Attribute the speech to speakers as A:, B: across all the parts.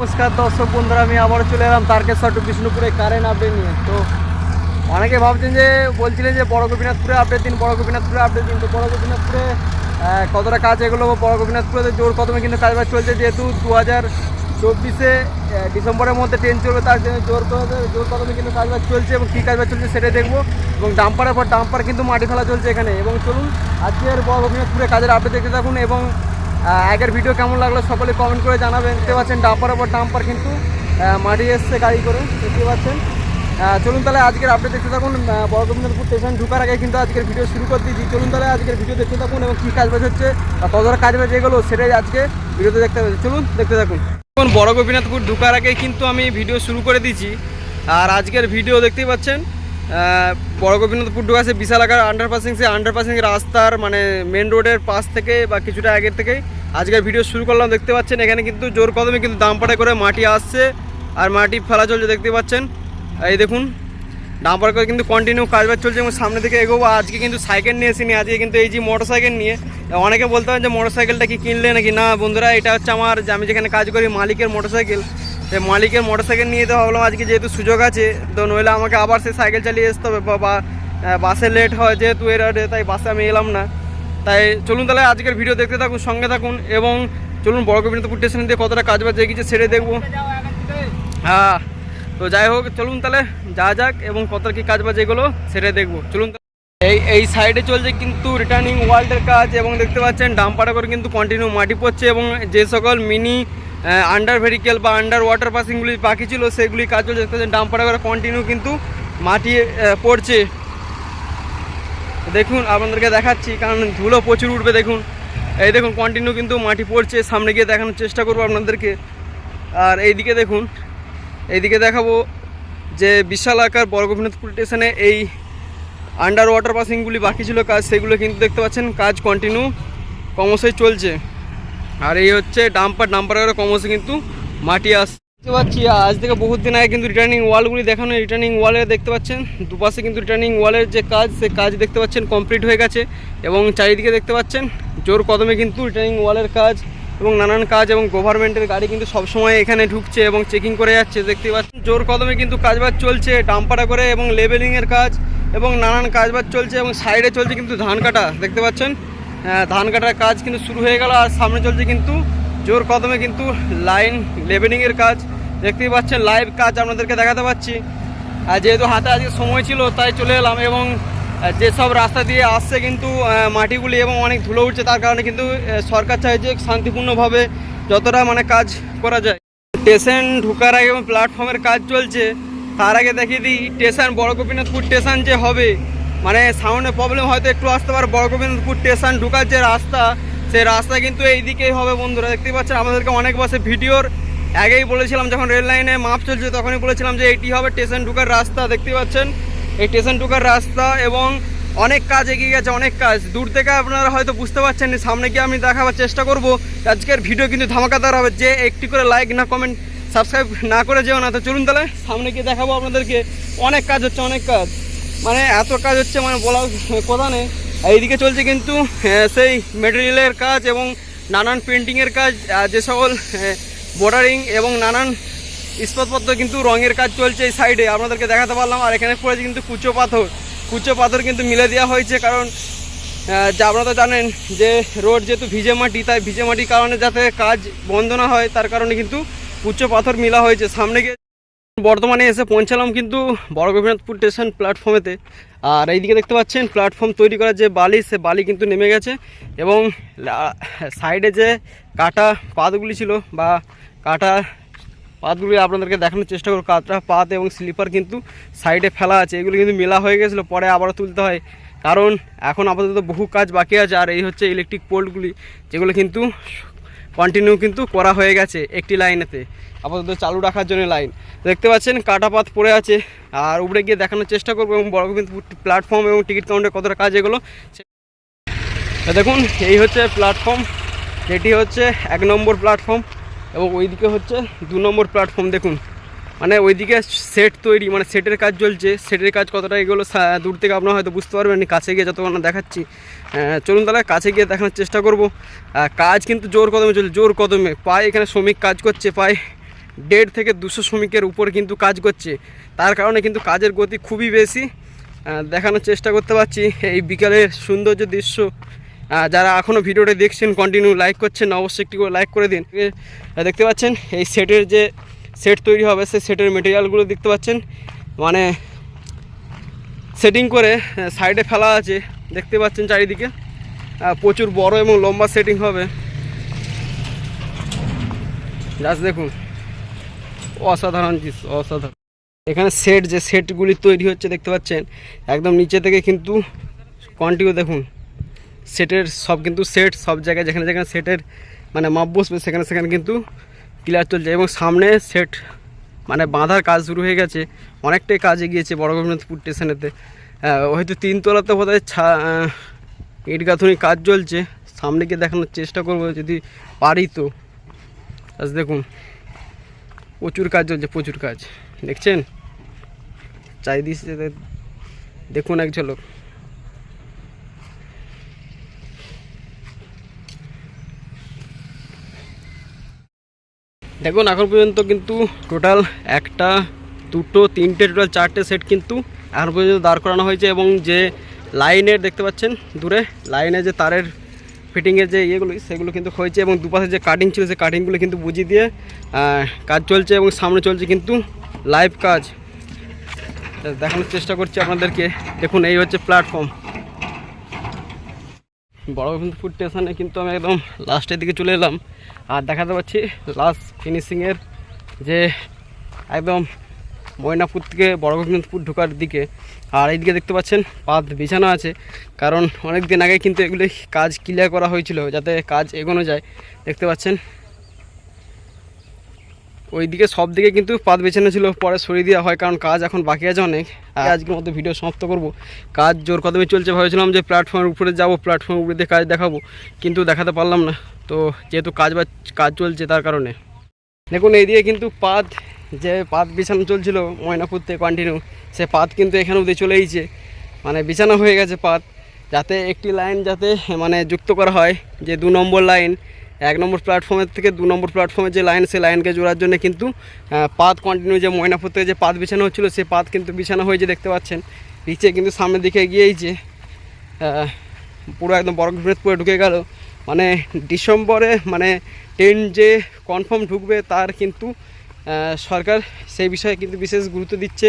A: নমস্কার দর্শক বন্ধুরা, আমি আবার চলে এলাম তারকেশ্বর টু বিষ্ণুপুরে কারেন্ট আপডেট নিয়ে। তো অনেকে ভাবছেন যে, বলছিলেন যে বড় গোপীনাথপুরে আপডেট দিন, বড় গোপীনাথপুরে আপডেট দিন। তো বড় গোপীনাথপুরে কতটা কাজ এগুলো? বড় গোপীনাথপুরে জোর কদমে কিন্তু কাজবাজ চলছে। যেহেতু দু হাজার চব্বিশে ডিসেম্বরের মধ্যে ট্রেন চলবে, তার জন্য জোর জোর কদমে কিন্তু কাজবাজ চলছে এবং কী কাজবাজ চলছে সেটাই দেখব। এবং ডাম্পারের পর ডাম্পার কিন্তু মাটি ফেলা চলছে এখানে। এবং চলুন, আজকের বড় গোপীনাথপুরে কাজের আপডেট দেখতে থাকুন এবং আগের ভিডিও কেমন লাগল সকলে কমেন্ট করে জানাবেন। দেখতে পাচ্ছেন ডাম্পার পর ডাম্পার কিন্তু মাটি এসছে গাড়ি করে দেখতে পাচ্ছেন। চলুন তাহলে আজকের আপডেট দেখতে থাকুন। আহ, বড় গোবিন্দপুর স্টেশন ঢুকার আগে কিন্তু আজকের ভিডিও শুরু করে দিয়েছি চলুন তাহলে আজকের ভিডিও দেখতে থাকুন এবং কী কাজ কাজবাজ হচ্ছে কতটা কাজবাজ এগুলো সেটাই আজকে ভিডিওতে দেখতে পাচ্ছি চলুন দেখতে থাকুন। এখন বড় ঢুকার আগে কিন্তু আমি ভিডিও শুরু করে দিয়েছি। আর আজকের ভিডিও দেখতেই পাচ্ছেন বড় ঢুকাছে বিশাল আকার আন্ডারপাসিং সে আন্ডারপাসিং রাস্তার মানে মেন রোডের পাশ থেকে বা কিছুটা আগের থেকেই আজকের ভিডিও শুরু করলাম, দেখতে পাচ্ছেন এখানে কিন্তু জোর কদমে কিন্তু দামপাড়ে করে মাটি আসছে আর মাটি ফেলা চলছে, দেখতে পাচ্ছেন। এই দেখুন ডাম্পার করে কিন্তু কন্টিনিউ কাজবাজ চলছে এবং সামনে থেকে এগোবো। আজকে কিন্তু সাইকেল নিয়ে এসিনি আজকে কিন্তু এই যে মোটর সাইকেল নিয়ে, অনেকে বলতে হয় যে মোটর সাইকেলটা কি কিনলে নাকি? না বন্ধুরা, এটা হচ্ছে আমার, আমি যেখানে কাজ করি, মালিকের মোটর সাইকেল মালিকের মোটর সাইকেল নিয়ে তো ভাবলাম, আজকে যেহেতু সুযোগ আছে, তো নইলে আমাকে আবার সে সাইকেল চালিয়ে আসতে হবে, বা- বাসে লেট হয় যেহেতু এর তাই বাসে আমি এলাম না। তাই চলুন তাহলে আজকের ভিডিও দেখতে থাকুন, সঙ্গে থাকুন, এবং চলুন বড় গোবিন্দপুর স্টেশন দিয়ে কতটা কাজ বাজ এগিয়েছে সেটাই দেখব। হ্যাঁ তো যাই হোক, চলুন তাহলে যা যাক, এবং কত কি কাজ বাজ এগুলো সেটাই দেখব। চলুন এই এই সাইডে চলছে কিন্তু রিটার্নিং ওয়ার্ল্ডের কাজ, এবং দেখতে পাচ্ছেন, ডাম্পারে করে কিন্তু কন্টিনিউ মাটি পড়ছে, এবং যে সকল মিনি আন্ডার ভেহিকেল বা আন্ডার ওয়াটার পাসিংগুলি বাকি ছিল, সেগুলি কাজ চলছে। দেখতে পাচ্ছেন করে কন্টিনিউ কিন্তু মাটি পড়ছে। দেখুন, আপনাদেরকে দেখাচ্ছি, কারণ ধুলো প্রচুর উঠবে, দেখুন। এই দেখুন কন্টিনিউ কিন্তু মাটি পড়ছে, সামনে গিয়ে দেখানোর চেষ্টা করব আপনাদেরকে। আর এইদিকে দেখুন, এইদিকে দেখাবো যে বিশাল আকার বড় গোপীনাথপুর স্টেশনে এই আন্ডার ওয়াটার পাসিংগুলি বাকি ছিল, কাজ সেগুলো কিন্তু দেখতে পাচ্ছেন, কাজ কন্টিনিউ ক্রমশই চলছে। আর এই হচ্ছে ডাম্পার ডাম্পার করে ক্রমশ কিন্তু মাটি আস দেখতে পাচ্ছি, আজ থেকে বহুত দিন আগে কিন্তু রিটার্নিং ওয়ালগুলি দেখানো রিটার্নিং ওয়ালে দেখতে পাচ্ছেন, দুপাশে কিন্তু রিটার্নিং ওয়ালের যে কাজ, সে কাজ দেখতে পাচ্ছেন কমপ্লিট হয়ে গেছে এবং চারিদিকে দেখতে পাচ্ছেন জোর কদমে কিন্তু রিটার্নিং ওয়ালের কাজ এবং নানান কাজ এবং গভর্নমেন্টের গাড়ি কিন্তু সবসময় এখানে ঢুকছে এবং চেকিং করে যাচ্ছে, দেখতে পাচ্ছেন, জোর কদমে কিন্তু কাজবাজ চলছে ডাম্পারা করে এবং লেবেলিংয়ের কাজ এবং নানান কাজবাজ চলছে এবং সাইডে চলছে কিন্তু ধান কাটা, দেখতে পাচ্ছেন। ধান কাটার কাজ কিন্তু শুরু হয়ে গেল আর সামনে চলছে কিন্তু জোর কদমে কিন্তু লাইন লেবেলিংয়ের কাজ। দেখতেই পাচ্ছেন লাইভ কাজ আপনাদেরকে দেখাতে পাচ্ছি। আর যেহেতু হাতে আজকে সময় ছিল, তাই চলে এলাম এবং যেসব রাস্তা দিয়ে আসছে কিন্তু মাটিগুলি এবং অনেক ধুলো উঠছে, তার কারণে কিন্তু সরকার চায় যে শান্তিপূর্ণভাবে যতটা মানে কাজ করা যায়। স্টেশন ঢোকার আগে এবং প্ল্যাটফর্মের কাজ চলছে। তার আগে দেখিয়ে দিই, স্টেশন, বড় গোপীনাথপুর স্টেশন যে হবে মানে সাউন্ডে প্রবলেম হয়তো একটু আসতে পারে। বড় গোবিন্দপুর স্টেশন ঢুকার যে রাস্তা, সেই রাস্তা কিন্তু এই দিকেই হবে বন্ধুরা। দেখতেই পাচ্ছেন, আমাদেরকে অনেক বাসে ভিডিওর আগেই বলেছিলাম, যখন রেল লাইনে মাপ চলছে তখনই বলেছিলাম যে এইটি হবে স্টেশন ঢুকার রাস্তা। দেখতে পাচ্ছেন, এই স্টেশন ঢুকার রাস্তা এবং অনেক কাজ এগিয়ে গেছে, অনেক কাজ। দূর থেকে আপনারা হয়তো বুঝতে পারছেন সামনে গিয়ে আমি দেখাবার চেষ্টা করব। আজকের ভিডিও কিন্তু ধামাকাদার হবে, যে একটি করে লাইক না কমেন্ট সাবস্ক্রাইব না করে যেও না। তো চলুন তাহলে সামনে গিয়ে দেখাবো আপনাদেরকে। অনেক কাজ হচ্ছে, অনেক কাজ। মানে এত কাজ হচ্ছে মানে বলার কথা নেই। এইদিকে চলছে কিন্তু সেই মেটেরিয়ালের কাজ এবং নানান পেন্টিংয়ের কাজ যে সকল বর্ডারিং এবং নানান ইস্পাতপত্র কিন্তু রঙের কাজ চলছে এই সাইডে। আপনাদেরকে দেখাতে পারলাম, আর এখানে পড়েছে কিন্তু কুচো পাথর। কুচো পাথর কিন্তু মিলে দেওয়া হয়েছে, কারণ যা আপনারা তো জানেন যে রোড যেহেতু ভিজে মাটি, তাই ভিজে মাটির কারণে যাতে কাজ বন্ধ না হয়, তার কারণে কিন্তু কুচো পাথর মিলা হয়েছে। সামনে গিয়ে বর্তমানে এসে পৌঁছালাম কিন্তু বড় গোপীনাথপুর স্টেশন প্ল্যাটফর্মেতে। আর এইদিকে দেখতে পাচ্ছেন, প্ল্যাটফর্ম তৈরি করার যে বালি, সে বালি কিন্তু নেমে গেছে এবং সাইডে যে কাটা পাতগুলি ছিল বা কাটা পাতগুলি আপনাদেরকে দেখানোর চেষ্টা করব, কাটা পাত এবং স্লিপার কিন্তু সাইডে ফেলা আছে, এগুলো কিন্তু মেলা হয়ে গেছিল, পরে আবারও তুলতে হয়। কারণ এখন আপাতত বহু কাজ বাকি আছে, আর এই হচ্ছে ইলেকট্রিক পোলগুলি, যেগুলো কিন্তু কন্টিনিউ কিন্তু করা হয়ে গেছে একটি লাইনেতে আপাতত চালু রাখার জন্য লাইন দেখতে পাচ্ছেন কাটা পাত পড়ে আছে। আর উপরে গিয়ে দেখানোর চেষ্টা করব এবং বড় কিন্তু প্ল্যাটফর্ম এবং টিকিট কাউন্টার কতটা কাজ এগুলো দেখুন, এই হচ্ছে প্ল্যাটফর্ম এটি হচ্ছে এক নম্বর প্ল্যাটফর্ম এবং ওইদিকে হচ্ছে দু নম্বর প্ল্যাটফর্ম দেখুন মানে ওইদিকে সেট তৈরি মানে সেটের কাজ চলছে। সেটের কাজ কতটা এগুলো দূর থেকে আপনারা হয়তো বুঝতে পারবেন কাছে গিয়ে যতক্ষণ দেখাচ্ছি। চলুন তাহলে কাছে গিয়ে দেখানোর চেষ্টা করব। কাজ কিন্তু জোর কদমে চলছে, জোর কদমে। পায়ে এখানে শ্রমিক কাজ করছে, পায়ে দেড় থেকে দুশো শ্রমিকের উপর কিন্তু কাজ করছে। তার কারণে কিন্তু কাজের গতি খুবই বেশি। দেখানোর চেষ্টা করতে পারছি। এই বিকালের সৌন্দর্য দৃশ্য যারা এখনও ভিডিওটা দেখছেন কন্টিনিউ লাইক করছেন, অবশ্যই একটি করে লাইক করে দিন। দেখতে পাচ্ছেন, এই সেটের যে সেট তৈরি হবে, সেই সেটের মেটেরিয়ালগুলো দেখতে পাচ্ছেন। মানে সেটিং করে সাইডে ফেলা আছে, দেখতে পাচ্ছেন চারিদিকে। প্রচুর বড় এবং লম্বা সেটিং হবে। জাস্ট দেখুন, অসাধারণ জিনিস অসাধারণ। এখানে সেট যে সেটগুলি তৈরি হচ্ছে, দেখতে পাচ্ছেন, একদম নিচে থেকে কিন্তু কন্টিনিউ দেখুন। সেটের সব কিন্তু সেট সব জায়গায় যেখানে যেখানে সেটের মানে মাপ বসবে সেখানে সেখানে কিন্তু ক্লিয়ার চলছে এবং সামনে সেট মানে বাঁধার কাজ শুরু হয়ে গেছে। অনেকটাই কাজ এগিয়েছে বড় গোবিন্দপুর স্টেশনেতে হয়তো তিনতলাতে বোধ হয় ছা ইট গাঁথুনি কাজ চলছে। সামনে গিয়ে দেখানোর চেষ্টা করব যদি পারি তো। আজ দেখুন, প্রচুর কাজ চলছে, প্রচুর কাজ। দেখছেন? চারিদিকে দেখুন এক ঝলক। দেখুন, এখন পর্যন্ত কিন্তু টোটাল একটা, দুটো, তিনটে টোটাল চারটে সেট কিন্তু এখন পর্যন্ত দাঁড় করানো হয়েছে এবং যে লাইনের দেখতে পাচ্ছেন দূরে, লাইনে যে তারের ফিটিংয়ের যে ইয়েগুলো, সেগুলো কিন্তু হয়েছে এবং দুপাশে যে কাটিং ছিল, সেই কাটিংগুলো কিন্তু বুঝিয়ে দিয়ে কাজ চলছে এবং সামনে চলছে কিন্তু লাইভ কাজ। দেখানোর চেষ্টা করছি আপনাদেরকে। দেখুন, এই হচ্ছে প্ল্যাটফর্ম বড় ফুড স্টেশনে কিন্তু আমি একদম লাস্টের দিকে চলে এলাম। আর দেখাতে পাচ্ছি লাস্ট ফিনিশিংয়ের যে একদম ময়নাপুর থেকে বড় গোবিন্দপুর ঢোকার দিকে। আর এইদিকে দেখতে পাচ্ছেন পাত বিছানো আছে, কারণ অনেক দিন আগে কিন্তু এগুলি কাজ ক্লিয়ার করা হয়েছিল যাতে কাজ এগোনো যায়। দেখতে পাচ্ছেন ওইদিকে সব দিকে কিন্তু পাত বেছানো ছিল পরে সরিয়ে দেওয়া হয় কারণ কাজ এখন বাকি আছে অনেক। আর আজকের মতো ভিডিও সমাপ্ত করব। কাজ জোর কদমে চলছে ভেবেছিলাম যে প্ল্যাটফর্মের উপরে যাব প্ল্যাটফর্মের উপরে দিয়ে কাজ দেখাবো কিন্তু দেখাতে পারলাম না। তো যেহেতু কাজ বা কাজ চলছে তার কারণে। দেখুন এইদিকে কিন্তু পাত যে পাত বিছানো চলছিল ময়নাপুর থেকে কন্টিনিউ সে পাত কিন্তু এখানে অবধি চলে এসেছে। মানে বিছানো হয়ে গেছে পাত যাতে একটি লাইন যাতে মানে যুক্ত করা হয় যে দু নম্বর লাইন এক নম্বর প্ল্যাটফর্মের থেকে দু নম্বর প্ল্যাটফর্মের যে লাইন সেই লাইনকে জোড়ার জন্য কিন্তু পাত কন্টিনিউ যে ময়নাপুর থেকে যে পাত বিছানো হচ্ছিল সেই পাত কিন্তু বিছানো হয়েছে দেখতে পাচ্ছেন। নিচে কিন্তু সামনের দিকে এগিয়েইছে আহ, পুরো একদম বরফ পুরো ঢুকে গেল। মানে ডিসেম্বরে মানে ট্রেন যে কনফার্ম ঢুকবে তার কিন্তু সরকার সেই বিষয়ে কিন্তু বিশেষ গুরুত্ব দিচ্ছে।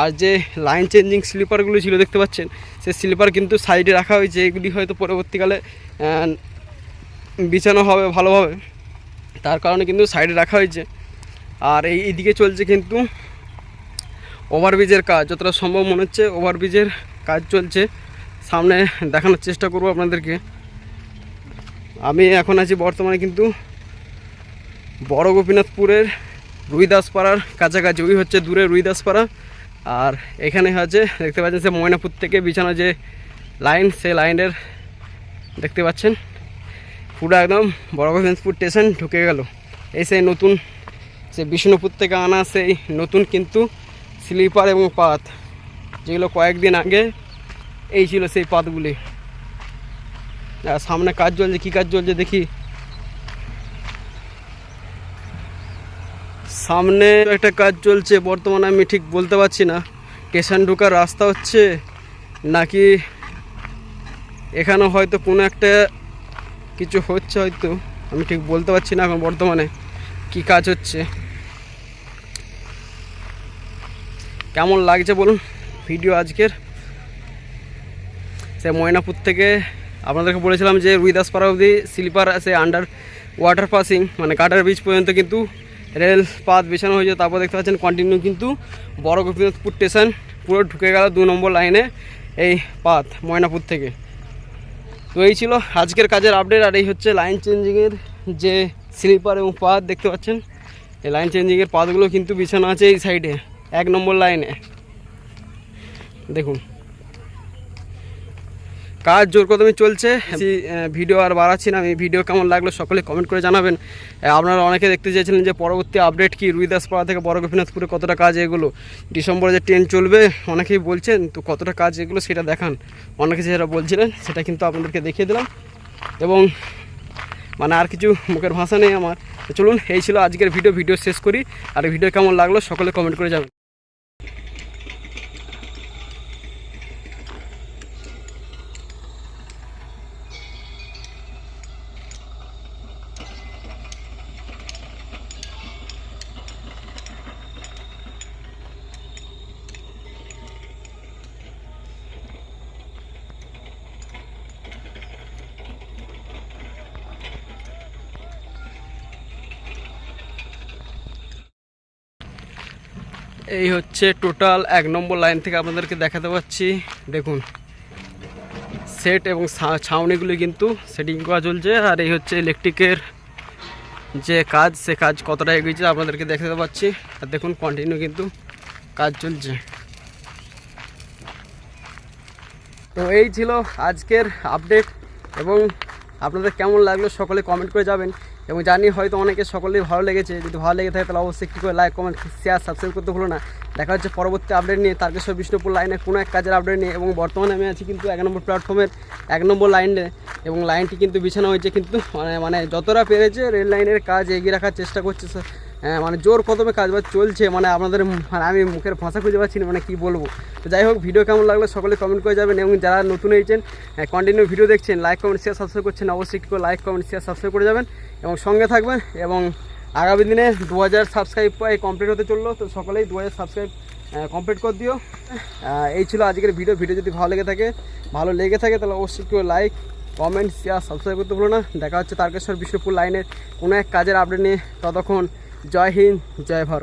A: আর যে লাইন চেঞ্জিং স্লিপারগুলো ছিল দেখতে পাচ্ছেন সে স্লিপার কিন্তু সাইডে রাখা হয়েছে, এগুলি হয়তো পরবর্তীকালে বিছানো হবে ভালোভাবে। তার কারণে কিন্তু সাইডে রাখা হয়েছে। আর এই এইদিকে চলছে কিন্তু ওভারব্রিজের কাজ, যতটা সম্ভব মনে হচ্ছে ওভারব্রিজের কাজ চলছে। সামনে দেখানোর চেষ্টা করব আপনাদেরকে। আমি এখন আছি বর্তমানে কিন্তু বড় গোপীনাথপুরের রুইদাসপাড়ার কাছাকাছি, ওই হচ্ছে দূরে রুইদাসপাড়া। আর এখানে হচ্ছে দেখতে পাচ্ছেন সে ময়নাপুর থেকে বিছানো যে লাইন, সেই লাইনের দেখতে পাচ্ছেন। পুরো একদম বড় গোবিন্দপুর স্টেশন ঢুকে গেল। এই সেই নতুন সে বিষ্ণুপুর থেকে আনা সেই নতুন কিন্তু স্লিপার এবং পাত যেগুলো কয়েকদিন আগে এই ছিল সেই পাতগুলি আর সামনে কাজ চলছে, কী কাজ চলছে দেখি। সামনে একটা কাজ চলছে, বর্তমানে আমি ঠিক বলতে পারছি না। স্টেশন ঢোকার রাস্তা হচ্ছে নাকি এখানে হয়তো কোনো একটা কিছু হচ্ছে হয়তো, আমি ঠিক বলতে পারছি না এখন বর্তমানে কি কাজ হচ্ছে। কেমন লাগছে বলুন ভিডিও আজকের? সে ময়নাপুর থেকে আপনাদেরকে বলেছিলাম যে রুইদাসপাড়া অবধি স্লিপার আছে আন্ডার ওয়াটার পাসিং মানে কাটার ব্রিজ পর্যন্ত কিন্তু রেল পাত বিছানো হয়েছে তারপর দেখতে পাচ্ছেন কন্টিনিউ কিন্তু বড় গোপীনাথপুর স্টেশন পুরো ঢুকে গেল দু নম্বর লাইনে এই পাত, ময়নাপুর থেকে। তো এই ছিল আজকের কাজের আপডেট আর এই হচ্ছে লাইন চেঞ্জিংয়ের যে স্লিপার এবং পাত দেখতে পাচ্ছেন, এই লাইন চেঞ্জিংয়ের পাতগুলো কিন্তু বিছানো আছে এই সাইডে এক নম্বর লাইনে দেখুন। কাজ জোর কদমে চলছে। ভিডিও আর বাড়াচ্ছি না। আমি ভিডিও কেমন লাগল সকলে কমেন্ট করে জানাবেন। আপনারা অনেকে দেখতে চেয়েছিলেন যে পরবর্তী আপডেট কি? রুইদাসপাড়া থেকে বড় গোপীনাথপুরে কতটা কাজ এগুলো? ডিসেম্বরে যে ট্রেন চলবে অনেকেই বলছেন তো কতটা কাজ এগুলো সেটা দেখান। অনেকে যেটা বলছিলেন সেটা কিন্তু আপনাদেরকে দেখিয়ে দিলাম। এবং মানে আর কিছু মুখের ভাষা নেই আমার। চলুন এই ছিল আজকের ভিডিও। ভিডিও শেষ করি। আর ভিডিও কেমন লাগল সকলে কমেন্ট করে যাবেন এই হচ্ছে টোটাল এক নম্বর লাইন থেকে আপনাদেরকে দেখাতে পাচ্ছি। দেখুন, সেট এবং ছাউনিগুলি কিন্তু সেটিং করা চলছে, আর এই হচ্ছে ইলেকট্রিকের যে কাজ, সে কাজ কতটা এগিয়েছে আপনাদেরকে দেখাতে পাচ্ছি। আর দেখুন কন্টিনিউ কিন্তু কাজ চলছে। তো এই ছিল আজকের আপডেট এবং আপনাদের কেমন লাগল সকলে কমেন্ট করে যাবেন এবং জানি হয়তো অনেকে সকলেই ভালো লেগেছে। যদি ভালো লেগে থাকে তাহলে অবশ্যই কী করে লাইক কমেন্ট শেয়ার সাবস্ক্রাইব করতে ভুলো না। দেখা হচ্ছে পরবর্তী আপডেট নিয়ে তারকেশ্বর বিষ্ণুপুর লাইনে কোনো এক কাজের আপডেট নিয়ে। এবং বর্তমানে আমি আছি কিন্তু এক নম্বর প্ল্যাটফর্মের এক নম্বর লাইনে এবং লাইনটি কিন্তু বিছানো হয়েছে কিন্তু মানে মানে যতটা পেরেছে রেল লাইনের কাজ এগিয়ে রাখার চেষ্টা করছে। হ্যাঁ, মানে জোর কদমে কাজ বাজ চলছে মানে আপনাদের মানে আমি মুখের ভাষা খুঁজে পাচ্ছি না মানে কী বলব। তো যাই হোক ভিডিও কেমন লাগল সকলে কমেন্ট করে যাবেন এবং যারা নতুন হয়েছেন কন্টিনিউ ভিডিও দেখছেন লাইক কমেন্ট শেয়ার সাবস্ক্রাইব করছেন অবশ্যই একটু লাইক কমেন্ট শেয়ার সাবস্ক্রাইব করে যাবেন এবং সঙ্গে থাকবেন এবং আগামী দিনে দু হাজার সাবস্ক্রাইব প্রায় কমপ্লিট হতে চলল তো সকলেই দু হাজার সাবস্ক্রাইব কমপ্লিট করে দিও। এই ছিল আজকের ভিডিও ভিডিও যদি ভালো লেগে থাকে ভালো লেগে থাকে তাহলে অবশ্যই একটু লাইক কমেন্ট শেয়ার সাবস্ক্রাইব করতে ভুলো না। দেখা হচ্ছে তারকেশ্বর বিষ্ণুপুর লাইনের কোনো এক কাজের আপডেট নিয়ে ততক্ষণ জয় হিন্দ জয় ভারত।